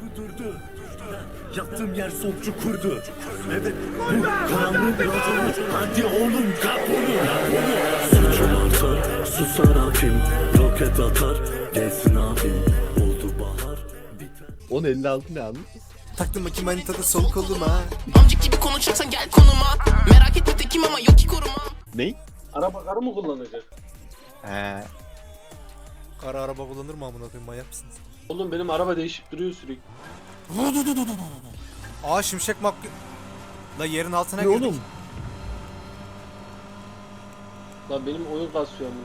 Kudurdu. Yattığım yer sol çukurdu. Evet bu karanlığın razını. Hadi oğlum kap onu. Suçum artar, susar abim. Roket atar, gelsin abim. Oldu bahar, biter. 10.56 ne anladın? Taktım iki manitada sol koluma. Amcık gibi konuşacaksan gel konuma Merak etme tekim ama yok ki koruma Ney? Araba karı mı kullanacak? He. Kara araba kullanır mı amına koyayım manyak mısınız? Oğlum benim araba değişip duruyor sürekli. Aa şimşek mak... La yerin altına Ne girdik. oğlum? Lan benim oyun kasıyor amına.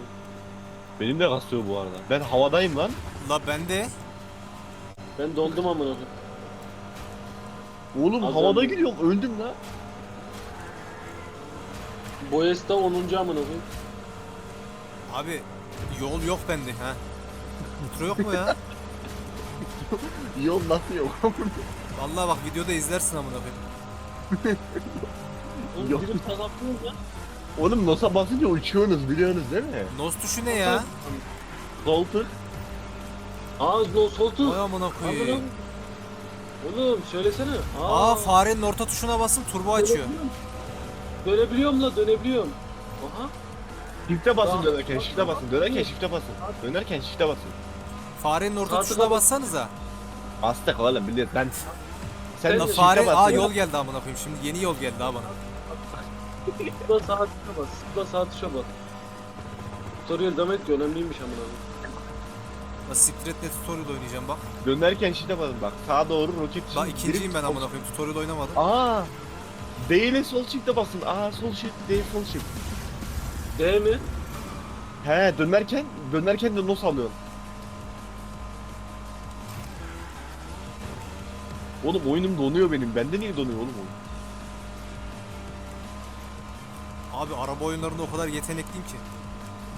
Benim de kasıyor bu arada. Ben havadayım lan. La bende. Ben dondum amına koyayım. Oğlum Az havada önce- gidiyorum öldüm lan. Boyes'ta 10. amına koyayım. Abi yol yok bende ha. Metro yok mu ya? Yol nasıl yok? Vallahi bak videoda izlersin amına koyayım. Oğlum Yok. gidip ya. Oğlum NOS'a basınca uçuyorsunuz biliyorsunuz değil mi? Nos tuşu ne ya? Sol tık. Aa no soltu. Vay amına koyayım. Oğlum söylesene. Aa, Aa farenin orta tuşuna basın turbo açıyor. Dönebiliyorum la dönebiliyorum. Aha. Shift'e basın Tamam. dönerken, shift'e basın. Dönerken shift'e basın. Dönerken shift'e basın. Farenin orta Sağ tuşuna tıkla- bassanıza. Bastık oğlum biliyoruz. Ben... Sen Sen La de shift'e fare bas aa ya. yol geldi amına koyayım. Şimdi yeni yol geldi ha bana. Burada sağ tuşa bas. Burada sağ tuşa bas. Tutorial demek ki önemliymiş amına koyayım. La siktir et ne tutorial oynayacağım bak. Dönerken shift'e basın bak. Sağa doğru roket La shift, ikinciyim drift, ben sol- amına koyayım. Tutorial oynamadım. Aa. D ile sol shift'e basın. Aa sol shift, D sol shift. D mi? He dönerken, dönerken de NOS alıyorsun. Oğlum oyunum donuyor benim. Bende niye donuyor oğlum oyun? Abi araba oyunlarında o kadar yetenekliyim ki.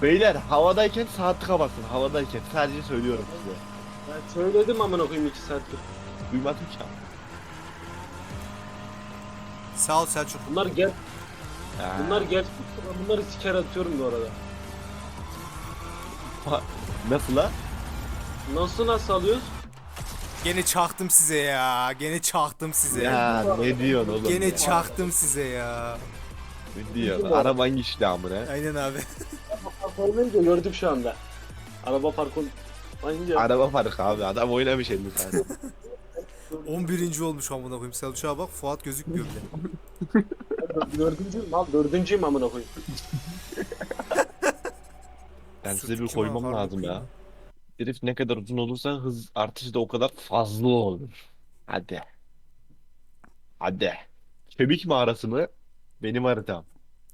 Beyler havadayken sağ tıka basın. Havadayken sadece söylüyorum size. Ben söyledim amına koyayım 2 saattir. Duymadım ki. Sağ ol Selçuk. Bunlar gel Ha. bunlar gel ben bunları siker atıyorum bu arada. Nasıl la? Nasıl nasıl alıyoruz? Gene çaktım size ya. Gene çaktım size. Ya ne diyorsun oğlum Gene ya? çaktım size ya. Ne diyorsun? Araban geçti amına. Aynen abi. Park oynayınca gördük şu anda. Araba park oynayınca Araba farkı abi. Adam oynamış 50 saniye. 11. olmuş amına koyayım. Selçuk'a bak Fuat gözükmüyor bile. dördüncüyüm al dördüncüyüm amına koyayım. Ben size bir koymam lazım ya. Drift ne kadar uzun olursa hız artışı da o kadar fazla olur. Hadi. Hadi. Kemik mağarası mı? Benim haritam.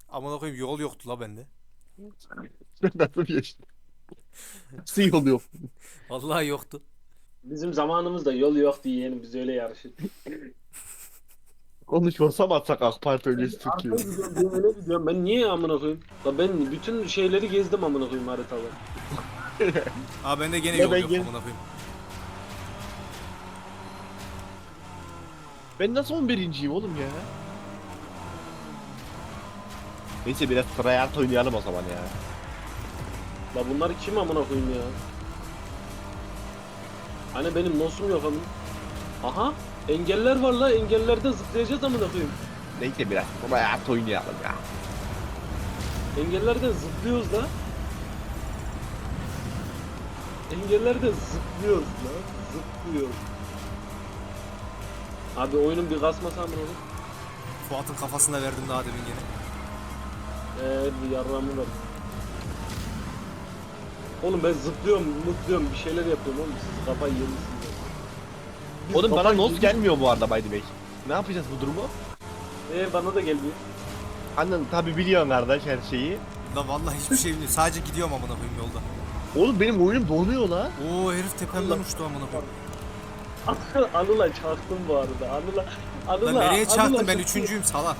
Amına koyayım yol yoktu la bende. Nasıl geçti? Nasıl yol yok? Vallahi yoktu. Bizim zamanımızda yol yok diye yeğenim biz öyle yarışır. Konuşmasam atsak AK Parti öncesi Arkaya Türkiye. gidiyorum, ben gidiyorum. Ben niye amına koyayım? La ben bütün şeyleri gezdim amına koyayım haritalar. Aa bende gene Ya yol ben yok gel- amına koyayım. Ben nasıl 11.yim oğlum ya? Neyse biraz tryhard oynayalım o zaman ya. La bunlar kim amına koyayım ya? Hani benim nosum yok amına. Aha engeller var la engellerde zıplayacağız amına koyayım. Neyse biraz tryhard oynayalım ya. Engellerden zıplıyoruz la. Engellerden zıplıyoruz la. Zıplıyoruz. Abi oyunun bir kasması amına koyayım. Fuat'ın kafasına verdim daha demin gene. Eee bir yarramı var. Oğlum ben zıplıyorum, mutluyorum, bir şeyler yapıyorum oğlum. Siz kafayı yemişsiniz. Oğlum bana yedik. gelmiyor bu arada by the way. Ne yapacağız bu durumu? Ee, bana da gelmiyor. Annen tabi biliyorsun kardeş her şeyi. La vallahi hiçbir şey bilmiyorum. Sadece gidiyorum amına koyayım yolda. Oğlum benim oyunum donuyor la. Oo herif tepemden uçtu amına koyayım. Anıl'a çaktım bu arada. Anıl'a Anıl'a Lan nereye çaktım Anıl'a ben çakıyor- üçüncüyüm salak.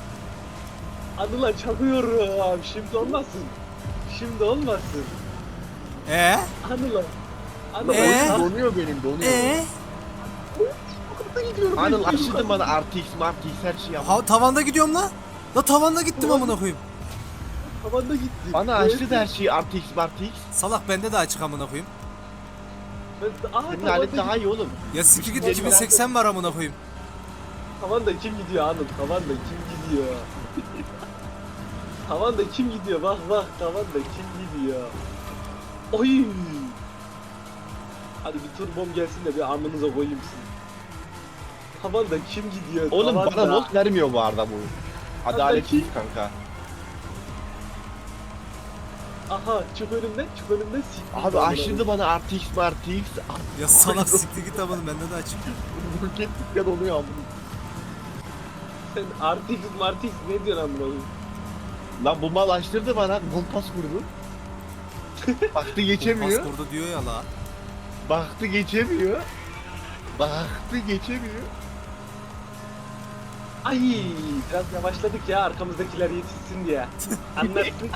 Anıl'a çakıyorum. Şimdi olmasın. Şimdi olmasın. Ee? Anıl'a Anıl'a Ee? Donuyor benim donuyor. Ee? Anıl açtın bana RTX, RTX her şeyi ama. Ha, tavanda gidiyorum la. La tavanda gittim amına koyayım. Tavanda gitti. Bana açtı da her şeyi RTX, RTX. Salak bende de açık amına koyayım. Ben, aa, Senin alet daha iyi oğlum. Ya siktir git Benim 2080 var amına koyayım. tavanda kim gidiyor Anıl? Tavanda kim gidiyor? tavanda kim gidiyor? Bak bak tavanda kim gidiyor? Oy! Hadi bir turbom gelsin de bir amınıza koyayım sizi. Tavanda kim gidiyor? Oğlum tavanda. bana not vermiyor bu arada bu. Adalet Tavanda değil kim- kanka. Aha çık önümden çık önümden siktir. Abi aşırı bana RTX mi RTX Ya salak siktir git amına bende de açık. roket ya oluyor amına. Sen RTX Martix ne diyorsun amına koyayım? Lan bu mal açtırdı bana kompas kurdu. Baktı geçemiyor. Paskorda diyor ya la. Baktı geçemiyor. Baktı geçemiyor. Ay biraz yavaşladık ya arkamızdakiler yetişsin diye. Anlattın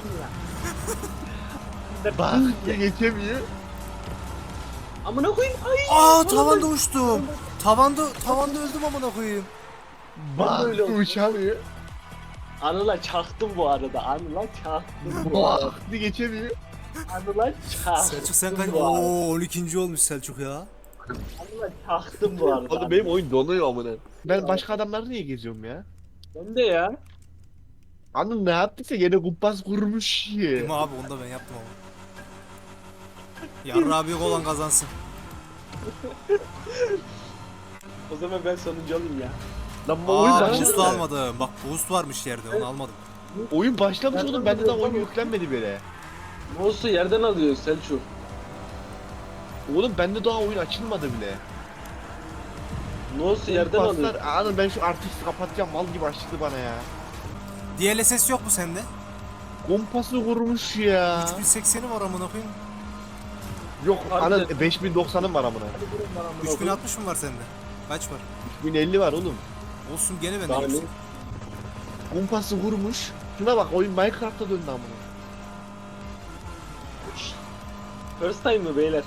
ya. Baktı geçemiyor. Amına koyayım. Ay. Aa tavanda uçtum. Tavanda tavanda öldüm amına koyayım. Baktı Böyle oldu. uçamıyor. Anıla çaktım bu arada. Anıla çaktım bu arada. Baktı geçemiyor. Anıla çaktım. Selçuk sen kaç? bu arada. Oo 12. olmuş Selçuk ya. Anıla çaktım bu arada. Oğlum benim oyun donuyor amına. Ben başka adamları niye geziyorum ya? Ben de ya. Anıl ne yaptıysa yine kumpas kurmuş Değil ya. mi abi onu da ben yaptım ama. Yarra abi olan kazansın. O zaman ben sonuncu olayım ya. Lan bu oyun Aa başladı. boost almadım. Bak boost varmış yerde onu almadım. Oyun başlamış Ben oğlum de bende daha biliyorum oyun ama- yüklenmedi bile. Mouse'u yerden alıyor Selçuk. Oğlum bende daha oyun açılmadı bile. Mouse'u yerden alıyor. Anıl ben şu artisti kapatacağım mal gibi açtı bana ya. DLSS yok mu sende? Kompası vurmuş ya. 3080'i var amına koyayım. Yok Harbiden. anıl 5090'ım var amına. 3060 mı var sende? Kaç var? 1050 var oğlum. Olsun gene Daha bende ne? yüksek. Kompası vurmuş. Şuna bak oyun Minecraft'a döndü amına. First time mı beyler?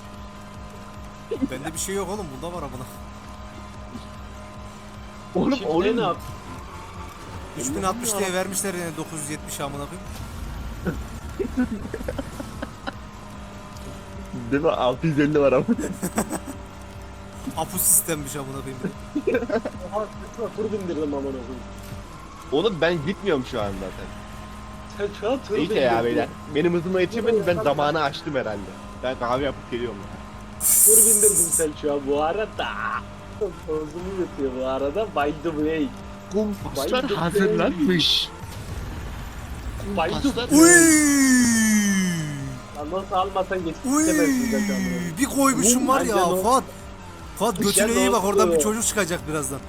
Bende bir şey yok oğlum bunda var amına. Oğlum Şimdi oyun ne yap? 3060 diye vermişler yine 970 amına koyayım. Değil mi? 650 var ama. Apu sistemmiş amına koyayım. Oha tur bindirdim amına koyayım. Oğlum ben gitmiyorum şu an zaten. Sen şu an tur Neyse ya beyler. Benim hızıma yetişemedi ben zamanı açtım herhalde. Ben kahve yapıp geliyorum. Tur bindirdim Selçuk'a bu arada. Tozumu yutuyor bu arada. By the way. Kumpaslar hazırlanmış. Kumpaslar... Lan nasıl almasan geç Uy! istemezsin zaten. Bir koymuşum var ya Bence Fuat. Fuat götüne iyi bak oradan bir çocuk çıkacak birazdan.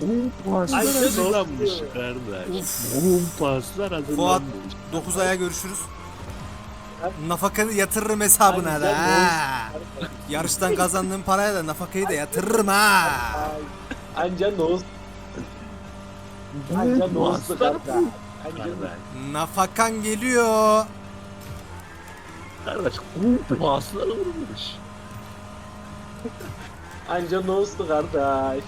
Kumpaslar Ay, hazırlanmış dostum. kardeş. Kumpaslar hazırlanmış. 9 aya görüşürüz. Nafakanı yatırırım hesabına Ay, da. ha. Yarıştan kazandığım paraya da nafakayı da yatırırım ha. Anca nos. Anca Kardeş, Nafakan geliyor. kardeş kumpaslar vurmuş. Anca nostu kardeş.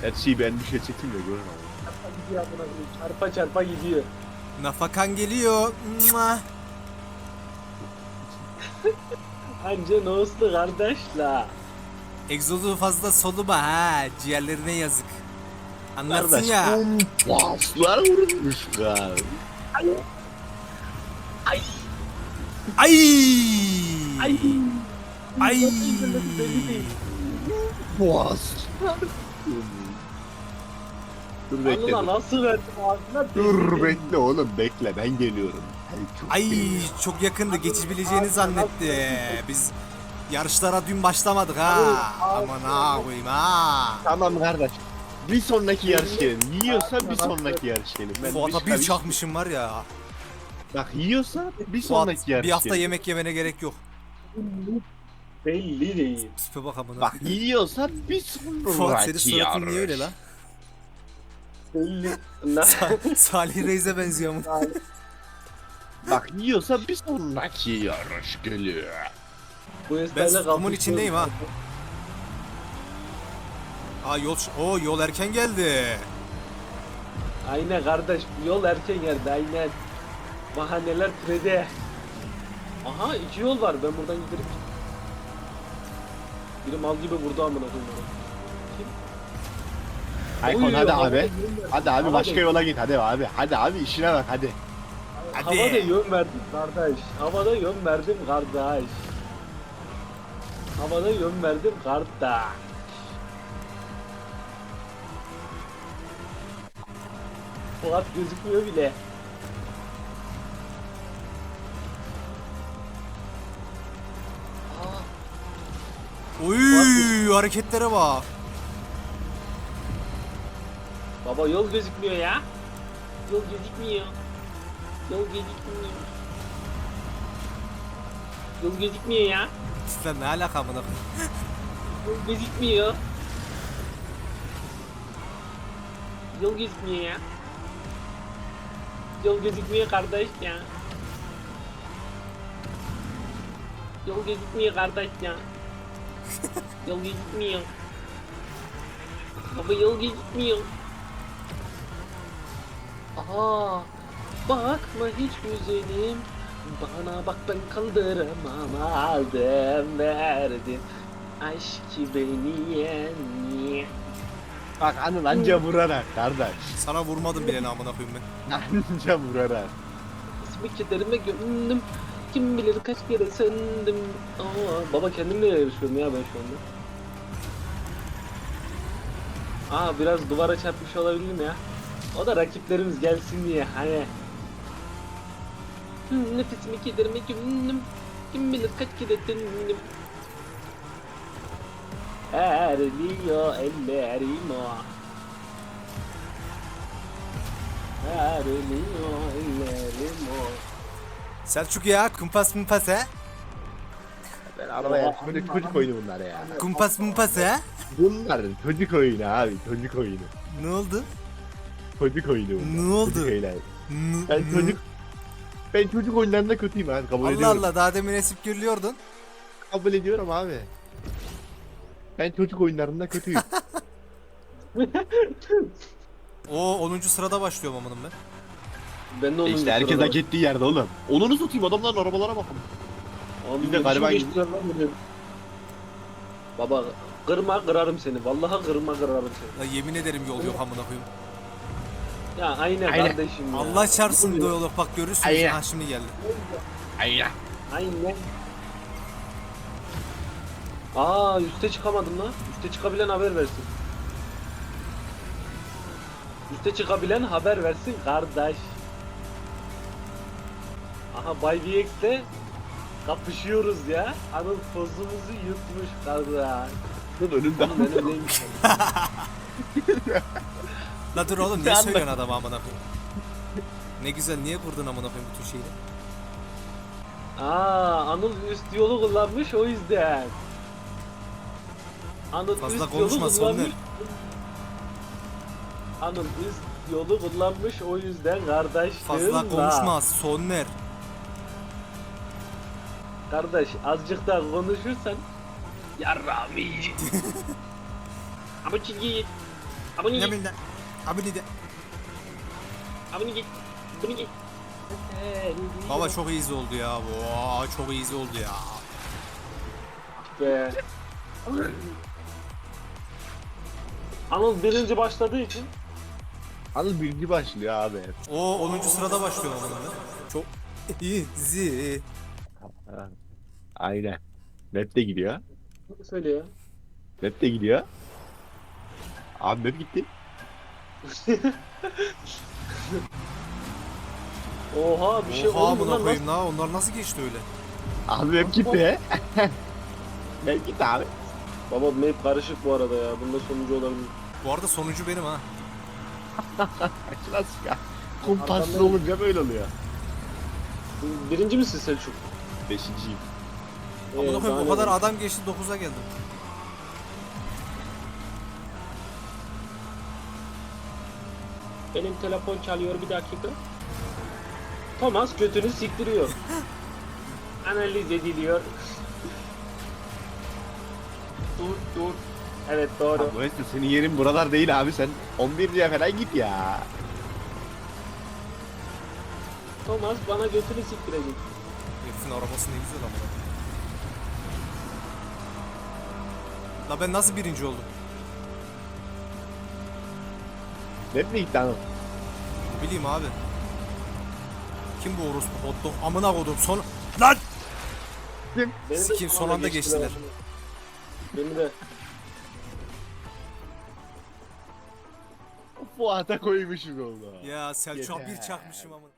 Her şeyi ben bir şey çekeyim de görün ama. Çarpa gidiyor. Çarpa çarpa gidiyor. Nafakan geliyor. Mua. Anca nostu kardeşla. Egzozu fazla soluma ha. Ciğerlerine yazık. Anlarsın Kardeş ya. kumpaslar vurmuş kardeş. Ay. Ay. Ay. Belli değil. Kumpaslar Dur bekle. Anıla dur. nasıl verdim ağzına? Dur bekle oğlum bekle ben geliyorum. Ben çok Ay geliyorum. çok yakındı geçebileceğini zannetti. Biz yarışlara dün başlamadık ha. Aman ha koyayım ha. Tamam kardeş. Bir sonraki yarış gelin. Yiyorsa bir sonraki yarış gelin. Ben Fuat'a bir, çakmışım var ya. Bak yiyorsa bir Fuat sonraki yarış bir hafta gelin. yemek yemene gerek yok. Belli değil. Tipe bak amına. Bak yiyorsa bir sonraki Fuat senin suratın niye yarış. öyle lan? Belli. Sa- Salih Reis'e benziyor mu? Bak yiyorsa bir sonraki yarış geliyor. Bu Ben esnayla kumun içindeyim ha. Aa yol o yol erken geldi. Aynen kardeş. Yol erken geldi aynen. Bahaneler kredi. Aha iki yol var. Ben buradan giderim. Biri mal gibi vurdu amına koyayım bana. Aykon Oy, hadi abi. Hadi abi başka yola git hadi abi. Hadi abi işine bak hadi. Hadi. Havada yön verdim kardeş. Havada yön verdim kardeş. Havada yön verdim kardeş. Fuat gözükmüyor bile. Aa, Oy hareketlere bak. Baba yol gözükmüyor ya. Yol gözükmüyor. Yol gözükmüyor. Yol gözükmüyor ya. Sen ne alaka amına? Yol gözükmüyor. Yol gözükmüyor ya. Yol gözükmüyor kardeş ya. Yol gözükmüyor kardeş ya. Yol gözükmüyor. Baba yol gözükmüyor. Aha. Bakma hiç güzelim. Bana bak ben kaldıramam aldım verdim. Aşk beni yen. Bak anıl anca vurarak kardeş. Sana vurmadım bile amına koyayım ben. Anca vurarak. İsmi kederime gömdüm. Kim bilir kaç kere söndüm. Aa, baba kendimle yarışıyorum ya ben şu anda. Aa biraz duvara çarpmış olabilirim ya. O da rakiplerimiz gelsin diye hani. Nefesimi kederime gömdüm. Kim bilir kaç kere döndüm. Erliyor ellerim o. Erliyor ellerim o. Selçuk ya kumpas mumpas he? Ben arabaya böyle çocuk oyunu bunlar ya. Kumpas mumpas he? Bunlar çocuk oyunu abi çocuk oyunu. Ne oldu? Çocuk oyunu bunlar. Ne oldu? Çocuk Ben n- çocuk ben çocuk oyunlarında kötüyüm abi kabul Allah ediyorum. Allah daha demin esip gürlüyordun. Kabul ediyorum abi. Ben çocuk oyunlarında kötüyüm. O 10. sırada başlıyorum amanım ben. Ben de onun işte herkes hak ettiği yerde oğlum. Onunu tutayım adamların arabalara bakın. Biz de gibi. Baba kırma kırarım seni. Vallahi kırma kırarım seni. Ya yemin ederim yol yok amına koyayım. Ya aynen, Aynen. kardeşim ya. Allah çarpsın da yol yok bak görürsünüz. Aynen. Ha şimdi geldi. Aynen. Aynen. Aa üste çıkamadım lan. Üste çıkabilen haber versin. Üste çıkabilen haber versin kardeş. Aha Bay VX'le kapışıyoruz ya. Anıl pozumuzu yutmuş kardeş. Dur önümden. Oğlum ben öyleymiş. La dur oğlum Ne niye söylüyorsun adama amına koyayım? Ne güzel niye kurdun amına koyayım bütün şeyi? Aa, Anıl üst yolu kullanmış o yüzden. Anıl Fazla üst konuşma, yolu Soner. kullanmış. Anıl üst yolu kullanmış o yüzden kardeş. Fazla konuşma sonler. Kardeş azıcık daha konuşursan yiyecek. Ama git. Ama Ne bileyim Abi ne de. Ama git. Bunu git. Baba çok easy oldu ya. Vaa çok easy oldu ya. be. Anıl birinci başladığı için Anıl birinci başlıyor abi. O 10. sırada başlıyorum amına koyayım. Çok easy. Aynen. Map de gidiyor. söyle ya. Map de gidiyor. Abi map gitti. Oha bir şey Oha oldu amına koyayım la onlar nasıl geçti öyle? Abi map gitti. map gitti abi. Baba map karışık bu arada ya. Bunda sonucu olabilir. Bu arada sonucu benim ha. Nasıl ya? Kumpaslı Arkamdan- olunca böyle oluyor. Birinci misin Selçuk? Beşinciyim. Amına Ee, koyayım o kadar adam geçti 9'a geldim. Benim telefon çalıyor bir dakika. Thomas götünü siktiriyor. Analiz ediliyor. dur dur. Evet doğru. Abi, senin yerin buralar değil abi sen 11'liye falan git ya. Thomas bana götünü siktirecek. Herifin arabası ne güzel ama. La ben nasıl birinci oldum? Ne mi gitti hanım? Ne bileyim abi. Kim bu orospu hot dog? Amına kodum son... Lan! Beni de Sikeyim, son anda geçtiler. Beni de. Fuat'a koymuşum onu. Ya Selçuk'a Yeter. bir çakmışım amına.